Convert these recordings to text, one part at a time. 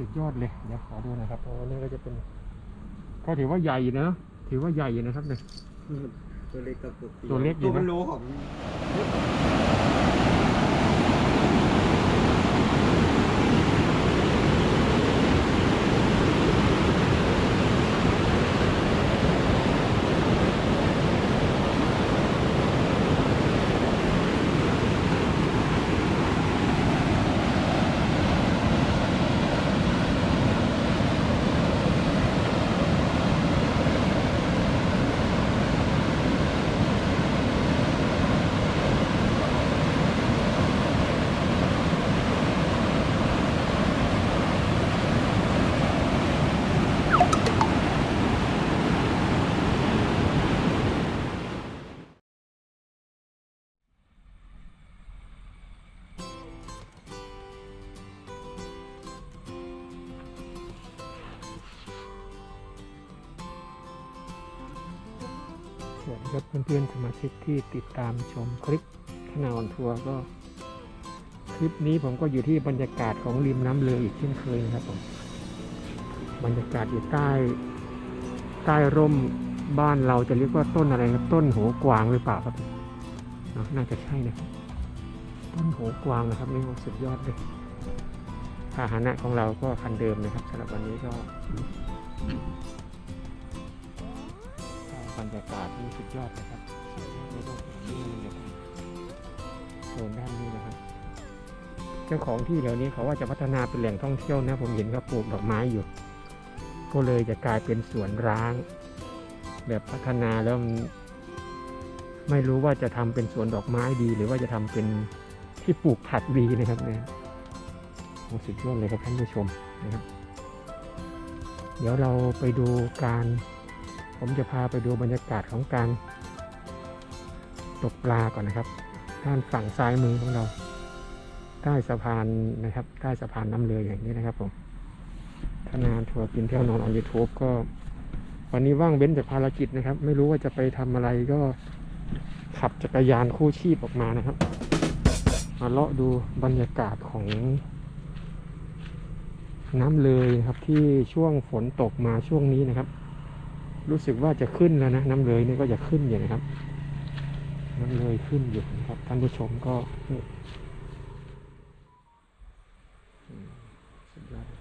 สุดยอดเลยเดี๋ยวขอดูนะครับโอ้นี่ก็จะเป็นก็ถือว่าใหญ่นะ ถือว่าใหญ่นะครับเนี่ยตัวเล็กกับตัวตัวเล็กอยู่ตัวนะเป็นโลของ วัสดีครับเพื่อนๆสมาชิกที่ติดตามชมคลิปขนาวันทัวร์ก็ คลิปนี้ผมก็อยู่ที่บรรยากาศของริมน้ำเลยอีกเช่นเคยครับผมบรรยากาศอยู่ใต้ ใต้ร่มบ้านเราจะเรียกว่าต้นอะไรครับต้นโหกวางหรือเปล่าครับน่าจะใช่นะต้นโหกวางนะครับนี่โอ้สุดยอดเลยพาหนะของเราก็คันเดิมนะครับสำหรับวันนี้ก็ บรรยากาศนี่สุดยอดนะครับไม่ต้องนี่นะครับโซนด้านนี้นะครับ เจ้าของที่เหล่านี้เขาว่าจะพัฒนาเป็นแหล่งท่องเที่ยวนะ ผมเห็นเขาปลูกดอกไม้อยู่ ก็เลยจะกลายเป็นสวนร้าง แบบพัฒนาแล้วไม่รู้ว่าจะทำเป็นสวนดอกไม้ดี หรือว่าจะทำเป็นที่ปลูกผักดีนะครับเนี่ยสุดยอดเลยครับท่านผู้ชมนะครับ เดี๋ยวเราไปดูการ ผมจะพาไปดูบรรยากาศของการตกปลาก่อนนะครับด้านฝั่งซ้ายมือของเราใต้สะพานนะครับใต้สะพานน้ำเลยอย่างนี้นะครับผมถ้านานทัวร์กินเที่ยวนอนออนยูทูบก็ วันนี้ว่างเว้นจากภารกิจนะครับ ไม่รู้ว่าจะไปทำอะไรก็ขับจักรยานคู่ชีพออกมานะครับ มาเลาะดูบรรยากาศของ น้ำเลยนะครับที่ช่วงฝนตกมาช่วงนี้นะครับ รู้สึกว่าจะขึ้นแล้วนะน้ำเลยนี่ก็จะขึ้นอยู่นะครับ น้ำเลยขึ้นอยู่นะครับท่านผู้ชมก็นี่อืมสุดยอดเลย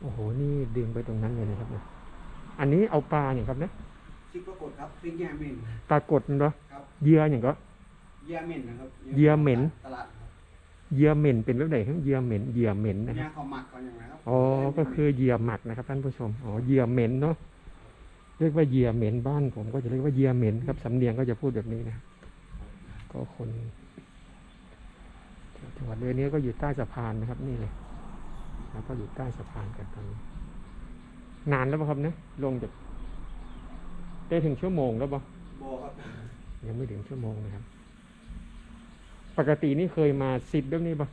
โอ้โหนี่ดึงไปตรงนั้นเลยนะครับเนี่ยอันนี้เอาปลาอย่างครับนะซิกปรากฏครับซิกแยาเมนปลากดมันเหรอครับ เหยื่ออย่างก็แยาเมนนะครับเหยื่อเหม็นตลาดครับ เหยื่อเหม็นเป็นแบบไหนครับเหยื่อเหม็นเหยื่อเหม็นนะคยารับเขาหมักเขาอย่างไรครับอ๋อก็คือเหยื่อหมักนะครับท่านผู้ชมอ๋อเหยื่อเหม็นเนาะเรียกว่าเหยื่อเหม็นบ้านผมก็จะเรียกว่าเหยื่อเหม็นครับสำเนียงก็จะพูดแบบนี้นะก็คนจังหวัดเลยนี้ก็อยู่ใต้สะพานนะครับ นี่เลยแล้วก็อยู่ใต้สะพานกันตอนนี้นานแล้วป่ะครับเนี่ยลงจากได้ถึงชั่วโมงแล้วป่ะ โบครับยังไม่ถึงชั่วโมงนะครับ ปกตินี่เคยมาสิบแบบนี้ป่ะ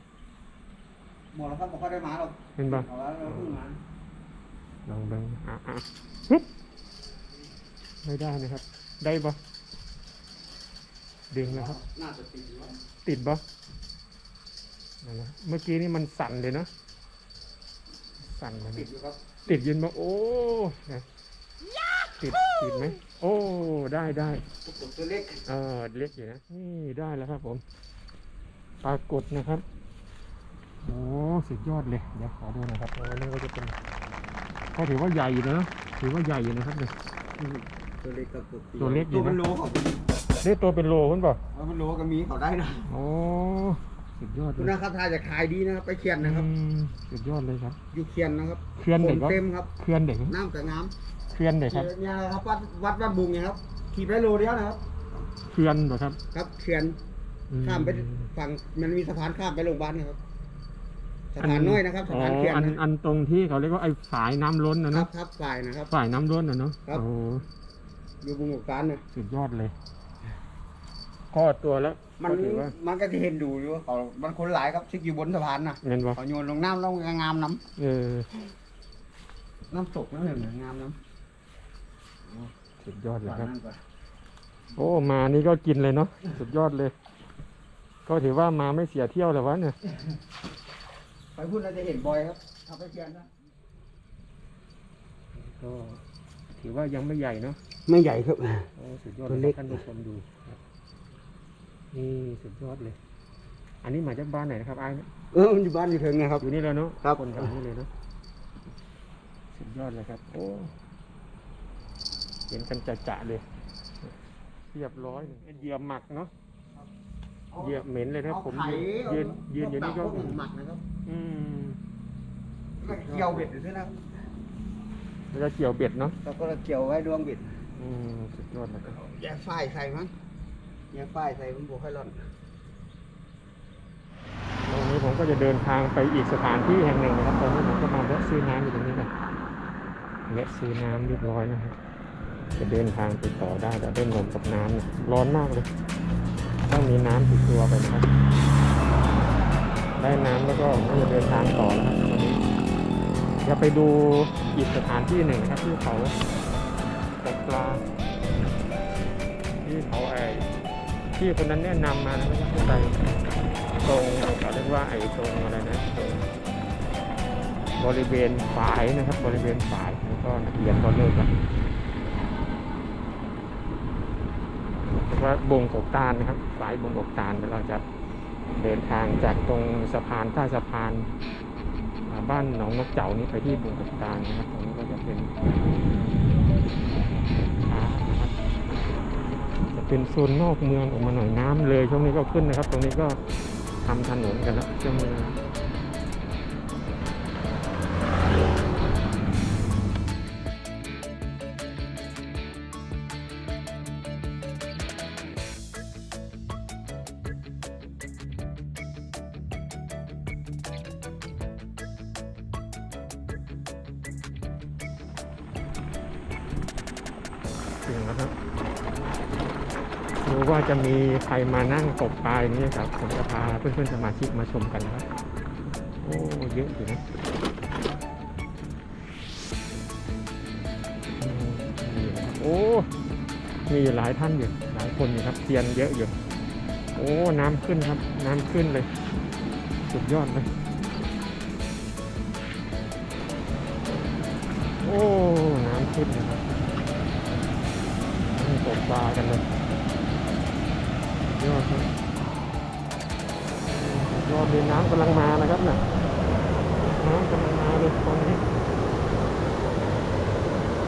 หมดแล้วครับบอกเขาได้มาหรอกเห็นป่ะเอาแล้วเราเพิ่งมาลองเบิ้งอะอะฮึบไม่ได้นะครับ ได้ป่ะดึงแล้วครับ น่าจะติดอยู่ครับติดป่ะนั่นนะเมื่อกี้นี่มันสั่นเลยเนาะสั่นเลยตินะดอยู่ครับ ติดยืนมาโอ้นะติดติดไหมโอ้ ได้ได้ปรากฏตัวเล็กเออเล็กอยู่นะ นี่ได้แล้วครับผม ปรากฏนะครับโอ้สุดยอดเลยเดี๋ยวขอดูหนะครับโอ้นี่ก็จะเป็นก็ถือว่าใหญ่อยู่นะถือว่าใหญ่อยู่นะครับเนี่ยตัวเล็กกับตัวตัวเล็กอยู่ตัวนะเป็นโลของมันได้ตัวเป็นโลคุณเปล่าเอาเป็นโลก็มีเขาได้นะโอ้สุดยอดเลคุณยนะครับถ้าจะขายดีนะครับ ไปเขียนนะครับ อืมสุดยอดเลยครับ อยู่เขียนนะครับเขื่อนฝเด็กนครับเต็มครับเขื่อนเด็กน้ำกับน้ำเขื่อนเด็กครับเนี่ยครับวัดวัดวัดบุงเนี่ยครับขี่ไปโลเดียวนะครับเขื่อนเหรอครับครับเขื่อนอืข้ามไป ฝั่งมันมีสะพานข้ามไปโรงพยาบาลนะครับสะพานน้อยนะครับสะพานเขื่อนอันนะอันตรงที่เขาเรียกว่าไอ้ฝายน้ำล้นนะครัเนาะบครับฝ่ายนะครับฝ่ายน้ำล้นนะเนาะครับ โอ้อยู่บุงกบการนะสุดยอดเลยก็ตัวแล้วมันก็ถือว่ามันก็จะเห็นดูอยู่ว่าเขามันคนหลายครับชิกอยู่บนสะพานนะเงินวะเขาโยนลงน้ำแล้วงามน้เออำน้ำตกน้ำเหลืองงามน้ำสุดยอดเลยฝ่ายครับนั่นก่อนโอ้มานี่ก็กินเลยเนาะสุดยอดเลย ก็ถือว่ามาไม่เสียเที่ยวเลยวะเนี่ย ไปพูดเราจะเห็นบ่อยครับทำไปเพียนนะก็ถือว่ายังไม่ใหญ่เนาะไม่ใหญ่ครับ โอ้สุดยอดตัวเลเล็ยกท่านผู้ชมดูครับนี่สุดยอดเลย อันนี้มาจากบ้านไหนนะครับไอ้ายเออมันอยู่บ้านอยู่เถิงนะครับ อยู่นี่เลยเนาะครับ คนแถวนี้เลยเนาะสุดยอดเลยครับ โอ้เห็นกันจะๆเลยเรียบร้อยเลยเหยียบหมักเนาะ เหยียบเหม็นเลยนะครับผมยืนยืนอยู่นี่ก็เอาหมักนะครับ อืมเกี่ยวเบ็ดอยู่ด้วยนะครับแล้วก็เกี่ยวเบ็ดเนาะแล้วก็เกี่ยวไว้ดวงเบ็ดอืมสุดยอดเลยครับแย่ฝ้ายใส่มั้งแย่ฝ้ายใส่มันบวกให้ร่อนตรงนี้ผมก็จะเดินทางไปอีกสถานที่แห่งหนึ่งนะครับตอนนี้ผมก็มาแวะซื้อน้ำอยู่ตรงนี้นะแวะซื้อน้ำเรียบร้อยนะครับจะเดินทางไปต่อได้แต่ได้นมกับน้ำเนี่ยร้อนมากเลย ต้องมีน้ำติดตัวไปนะครับ ได้น้ำแล้วก็ก็จะเดินทางต่อแล้วครับตอนนี้จะไปดูอีกสถานที่หนึ่งนะครับที่เขาตกปลาที่เขาไอ้ที่คนนั้นแนะนำมานะไม่ใช่เข้าใจตรงเขาเรียกว่าไอ้ตรงอะไรนะตรงบริเวณฝายนะครับ บริเวณฝายแล้วก็นักเรียนก็เลิกกันเรียก ว่าบงกบตาลนะครับฝายบงกบตาลเราจะเดินทางจากตรงสะพานท่าสะพานบ้านหนองนกเจ้านี้ไปที่บงกบตาลนะครับตรงนี้ก็จะเป็นจะเป็นโซนนอกเมืองออกมาหน่อยน้ำเลยช่วงนี้ก็ขึ้นนะครับ ตรงนี้ก็ทำถนนกันแล้วช่วงนี้ ดูว่าจะมีใครมานั่งตกปลาอย่างนี้ครับผมจะพาเพื่อนๆสมาชิกมาชมกันนะครับโอ้เยอะอยู่นะโอ้มีหลายท่านอยู่หลายคนอยู่ครับเซียนเยอะอยู่โอ้น้ำขึ้นครับ น้ำขึ้นเลย สุดยอดเลยโอ้ น้ำขึ้นนะครับตกปลากันเลย ยอดครับยอดเลยน้ำกำลังมานะครับน่ะน้ำกำลังมาเลยตอนนี้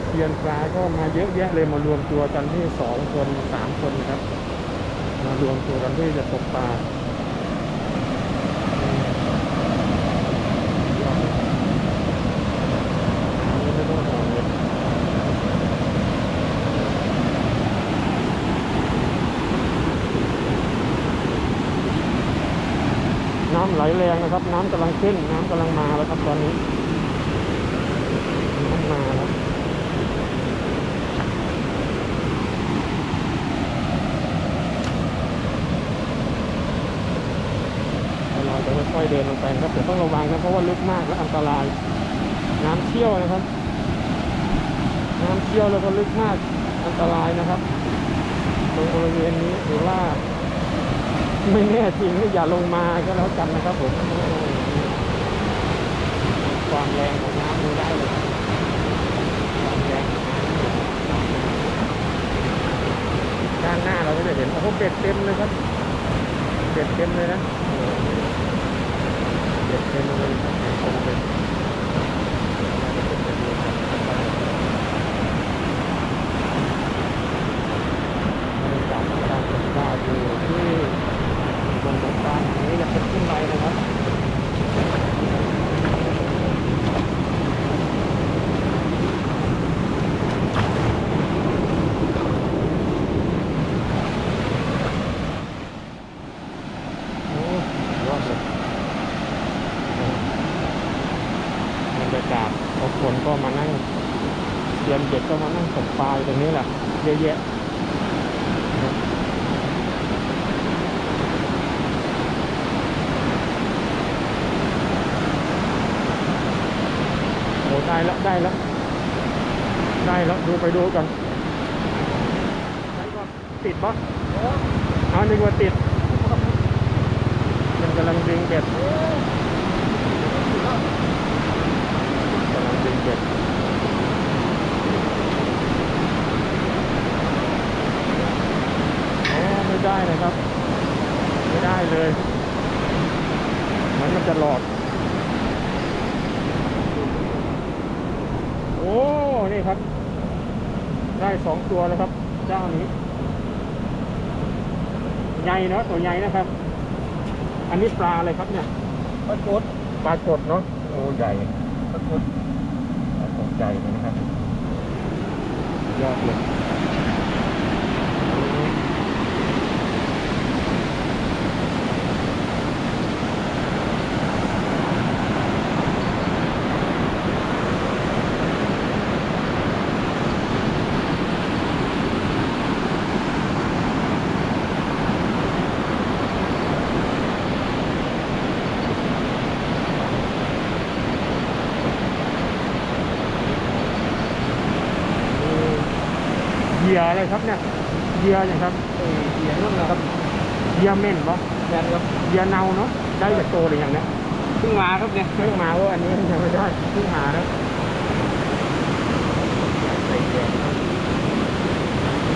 เทียนปลาก็มาเยอะแยะเลยมารวมตัวกันที่สองคนสามคนครับ มารวมตัวกันที่จะตกปลาอืมยอดเลยน้ำนี่ไม่ต้องห่วงเลย น้ำไหลแรงนะครับ น้ำกำลังขึ้น น้ำกำลังมาแล้วครับตอนนี้น้ำมาแล้วเราจะค่อยๆเดินลงไปนะครับแต่ต้องระวังนะเพราะว่าลึกมากและอันตราย น้ำเชี่ยวนะครับ น้ำเชี่ยวแล้วก็ลึกมากอันตรายนะครับตรงบริเวณนี้หรือว่า ไม่แน่จริงอย่าลงมาก็แล้วกันนะครับผม ความแรงของน้ำดูได้เลยความแรงด้านหน้าเราก็จะเห็นโอ้โหเบ็ดเต็มเลยครับเบ็ดเต็มเลยนะเบ็ดเต็มเลยครับเบ็ดอยู่ที่ ได้แล้ว ได้แล้ว ดูไปดูกันติดปะเอาหนึ่งว่าติดมันกำลังดึงเบ็ดกำลังดึงเบ็ดไม่ได้นะครับ ไม่ได้เลย มันมันจะหลอด นี่ครับ ได้สองตัวแล้วครับ เจ้านี้ใหญ่เนาะตัวใหญ่นะครับ อันนี้ปลาอะไรครับเนี่ยปรากฏปลากดเนาะโอ้ใหญ่ปลากดปลากดใหญ่เลยนะครับยอดเลย ยื่ออะไรครับเนี่ยเหยื่ออย่างครับเออเหยียงนั่นนะครับเหยื่อเม่นปะแมนครับเหยื่อเนาเนาะได้จากโตเลยอย่างเนี้ยเพิ่งมาครับเนี่ยเพิ่งมาว่าอันนี้ยังไม่ได้เพิ่งหานะใส่เหยื่อครับ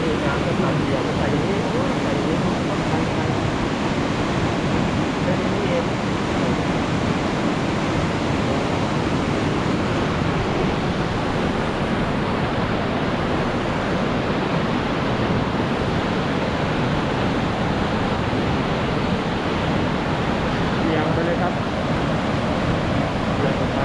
นี่น้ำจะทำเหยื่อมาใส่นี้โอ้ใส่นี้ต้องใส่ใส่แค่นี้เองเบี่ยงไปเลยครับเบี่ยงออกไป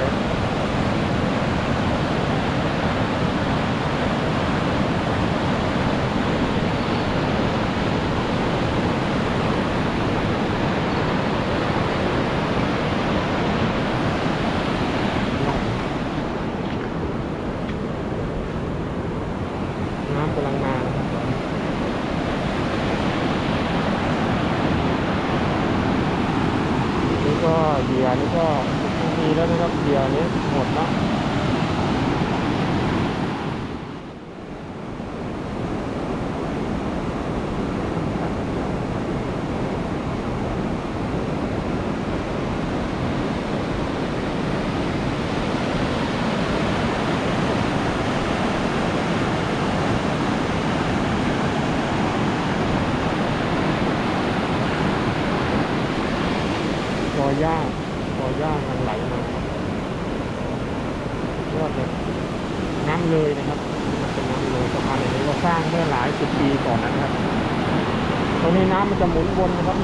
น้ำกำลังมานี่ก็เหยื่อนี่ก็มีแล้วนะครับเหยื่อนี้หมดแล้วกอย่ากอย่ามันไหลมาครับยอดเลยน้ำเลยนะครับมันเป็นน้ำเลยสะพานแห่งนี้ก็สร้างเมื่อหลายสิบปีก่อนนะครับ ตรงนี้น้ำ มันจะหมุนวนนะครับ